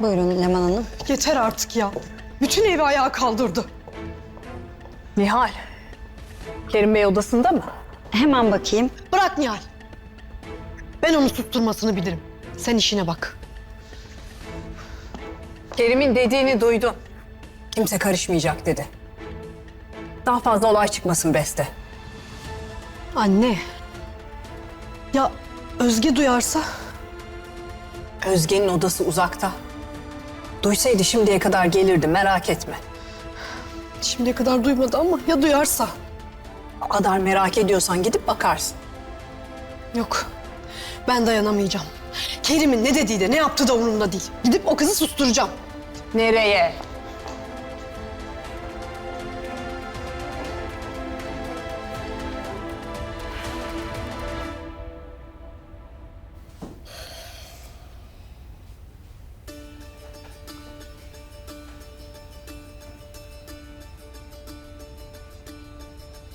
Buyurun Leman Hanım. Yeter artık ya. Bütün evi ayağa kaldırdı. Nihal. Kerim Bey odasında mı? Hemen bakayım. Bırak Nihal. Ben onu susturmasını bilirim. Sen işine bak. Kerim'in dediğini duydun. Kimse karışmayacak dedi. Daha fazla olay çıkmasın Beste. Anne. Ya Özge duyarsa? Özge'nin odası uzakta. Duysaydı şimdiye kadar gelirdi merak etme. Şimdiye kadar duymadı ama ya duyarsa? O kadar merak ediyorsan gidip bakarsın. Yok. Ben dayanamayacağım. Kerim'in ne dediği de ne yaptığı da umurumda değil. Gidip o kızı susturacağım. Nereye?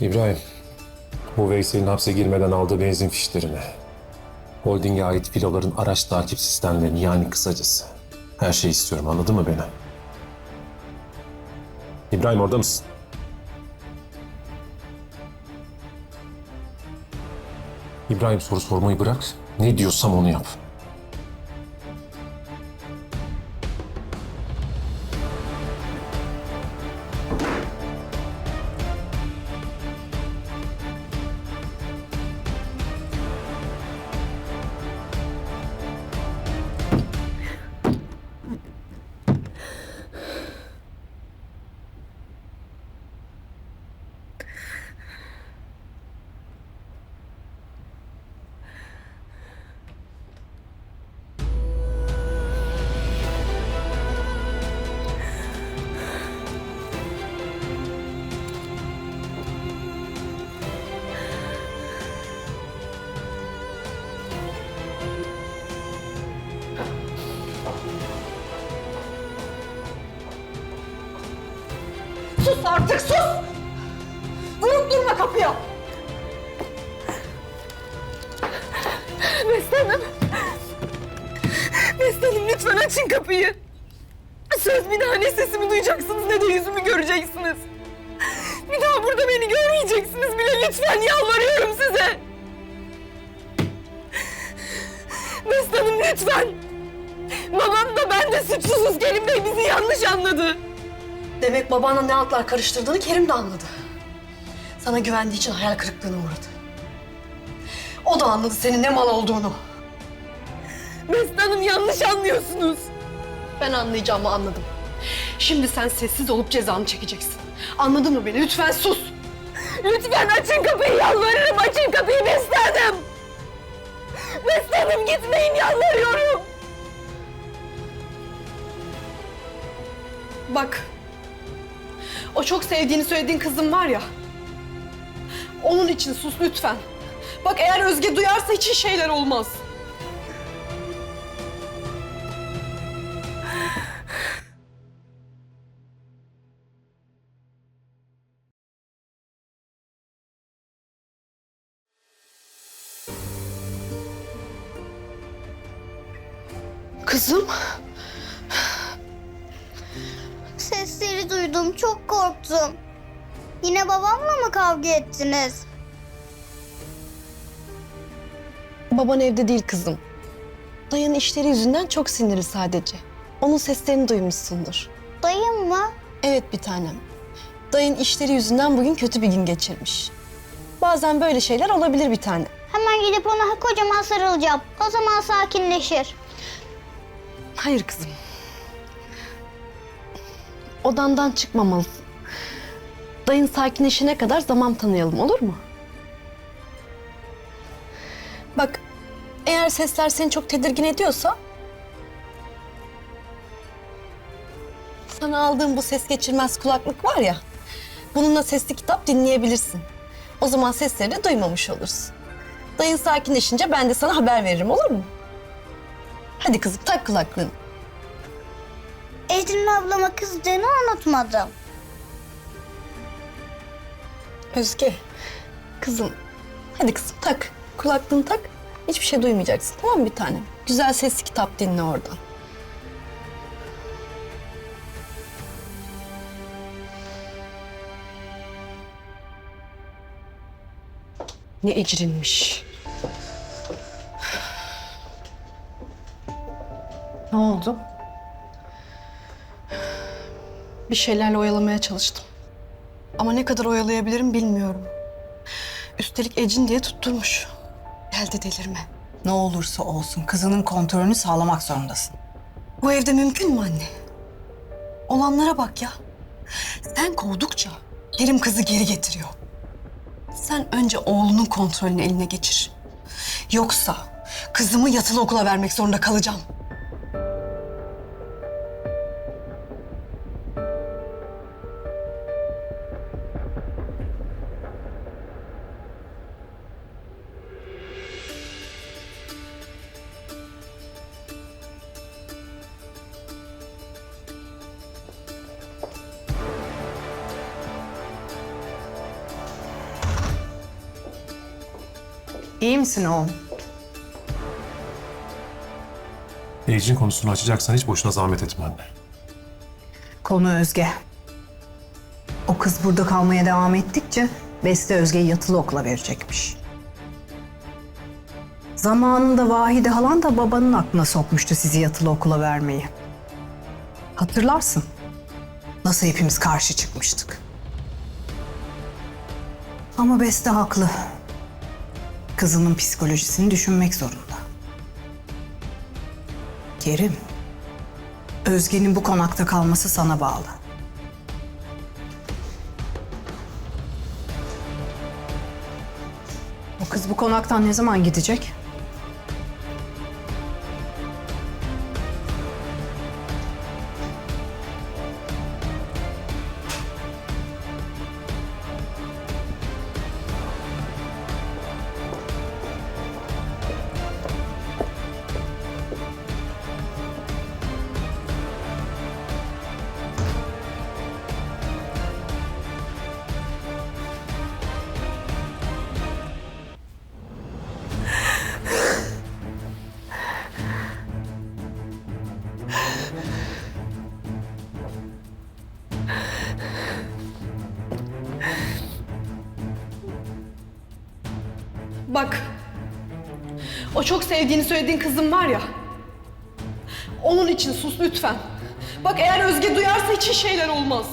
İbrahim, bu Veysel'in hapse girmeden aldığı benzin fişlerini, holdinge ait filoların araç takip sistemlerini yani kısacası her şeyi istiyorum anladın mı beni? İbrahim orada mısın? İbrahim soru sormayı bırak. Ne diyorsam onu yap. Artık sus! Vurup durma kapıya! Beste Hanım. Beste Hanım lütfen açın kapıyı. Söz bir daha ne sesimi duyacaksınız ne de yüzümü göreceksiniz. Bir daha burada beni görmeyeceksiniz bile lütfen yalvarıyorum size. Beste Hanım lütfen. Babam da ben de suçsuzuz. Kerim Bey bizi yanlış anladı. Demek babanla ne altlar karıştırdığını Kerim de anladı. Sana güvendiği için hayal kırıklığına uğradı. O da anladı senin ne mal olduğunu. Beste Hanım yanlış anlıyorsunuz. Ben anlayacağımı anladım. Şimdi sen sessiz olup cezanı çekeceksin. Anladın mı beni? Lütfen sus. Lütfen açın kapıyı yalvarırım açın kapıyı Beste Hanım. Beste Hanım gitmeyin yalvarıyorum. Bak. O çok sevdiğini söylediğin kızım var ya. Onun için sus lütfen. Bak eğer Özge duyarsa hiç şeyler olmaz. Kızım. Sesleri duydum, çok korktum. Yine babamla mı kavga ettiniz? Baban evde değil kızım. Dayın işleri yüzünden çok sinirli sadece. Onun seslerini duymuşsundur. Dayım mı? Evet bir tanem. Dayın işleri yüzünden bugün kötü bir gün geçirmiş. Bazen böyle şeyler olabilir bir tane. Hemen gidip ona kocaman sarılacağım. O zaman sakinleşir. Hayır kızım. Odandan çıkmamalısın. Dayın sakinleşene kadar zaman tanıyalım olur mu? Bak eğer sesler seni çok tedirgin ediyorsa... Sana aldığım bu ses geçirmez kulaklık var ya... Bununla sesli kitap dinleyebilirsin. O zaman sesleri de duymamış olursun. Dayın sakinleşince ben de sana haber veririm olur mu? Hadi kızım tak kulaklığını. Ecrin ablama kızdığını unutmadım. Özge, kızım. Hadi kızım tak. Kulaklığını tak. Hiçbir şey duymayacaksın tamam mı bir tanem? Güzel sesli kitap dinle oradan. Ne ecrinmiş. Ne oldu? Bir şeylerle oyalamaya çalıştım. Ama ne kadar oyalayabilirim bilmiyorum. Üstelik Ecin diye tutturmuş. Geldi delirme. Ne olursa olsun kızının kontrolünü sağlamak zorundasın. Bu evde mümkün mü anne? Olanlara bak ya. Sen kovdukça Kerim kızı geri getiriyor. Sen önce oğlunun kontrolünü eline geçir. Yoksa kızımı yatılı okula vermek zorunda kalacağım. İyi misin oğlum? Ecin konusunu açacaksan hiç boşuna zahmet etme anne. Konu Özge. O kız burada kalmaya devam ettikçe Beste Özge'yi yatılı okula verecekmiş. Zamanında Vahide halan da babanın aklına sokmuştu sizi yatılı okula vermeyi. Hatırlarsın. Nasıl hepimiz karşı çıkmıştık. Ama Beste haklı. Kızının psikolojisini düşünmek zorunda. Kerim, Özge'nin bu konakta kalması sana bağlı. O kız bu konaktan ne zaman gidecek? Bak. O çok sevdiğini söylediğin kızım var ya. Onun için sus lütfen. Bak eğer Özge duyarsa hiç şeyler olmaz.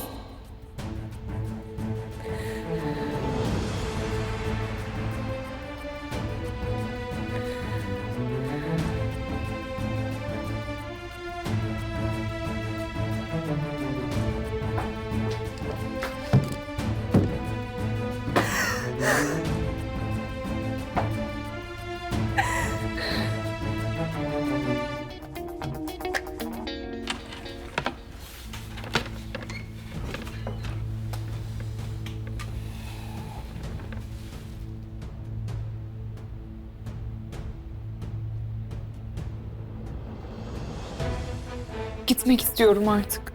Gitmek istiyorum artık.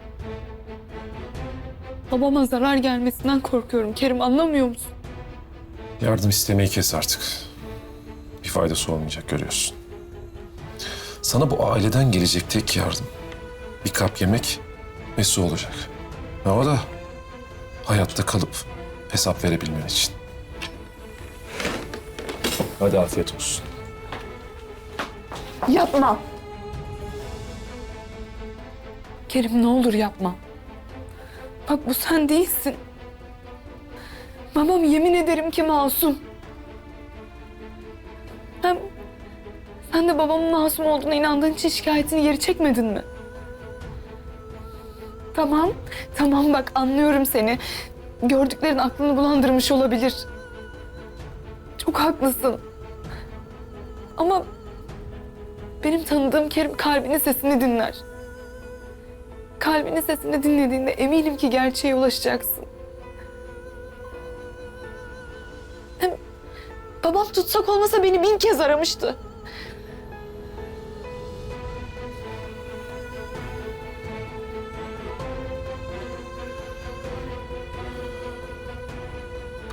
Babama zarar gelmesinden korkuyorum. Kerim anlamıyor musun? Yardım istemeyi kes artık. Bir faydası olmayacak görüyorsun. Sana bu aileden gelecek tek yardım bir kap yemek ve su olacak. Ve o da hayatta kalıp hesap verebilmen için. Hadi afiyet olsun. Yapma. Kerim ne olur yapma. Bak bu sen değilsin. Babam yemin ederim ki masum. Hem sen de babamın masum olduğuna inandığın için şikayetini geri çekmedin mi? Tamam, tamam bak anlıyorum seni. Gördüklerin aklını bulandırmış olabilir. Çok haklısın. Ama benim tanıdığım Kerim kalbinin sesini dinler. Kalbinin sesini dinlediğinde eminim ki gerçeğe ulaşacaksın. Hem babam tutsak olmasa beni bin kez aramıştı.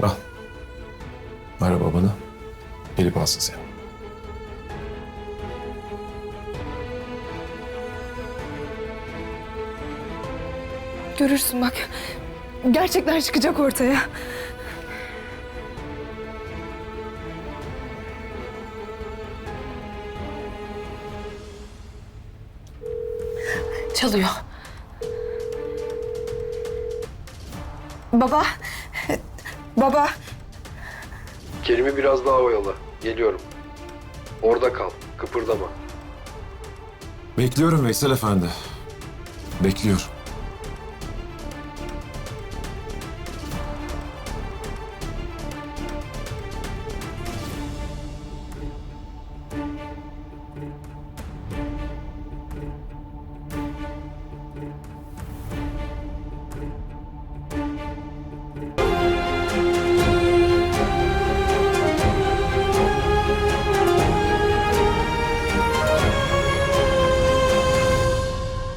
Al. Ara babanı. Gelip alsın seni. Görürsün bak. Gerçekler çıkacak ortaya. Çalıyor. Baba. Baba. Kerim'i biraz daha oyala. Geliyorum. Orada kal. Kıpırdama. Bekliyorum Veysel Efendi. Bekliyorum.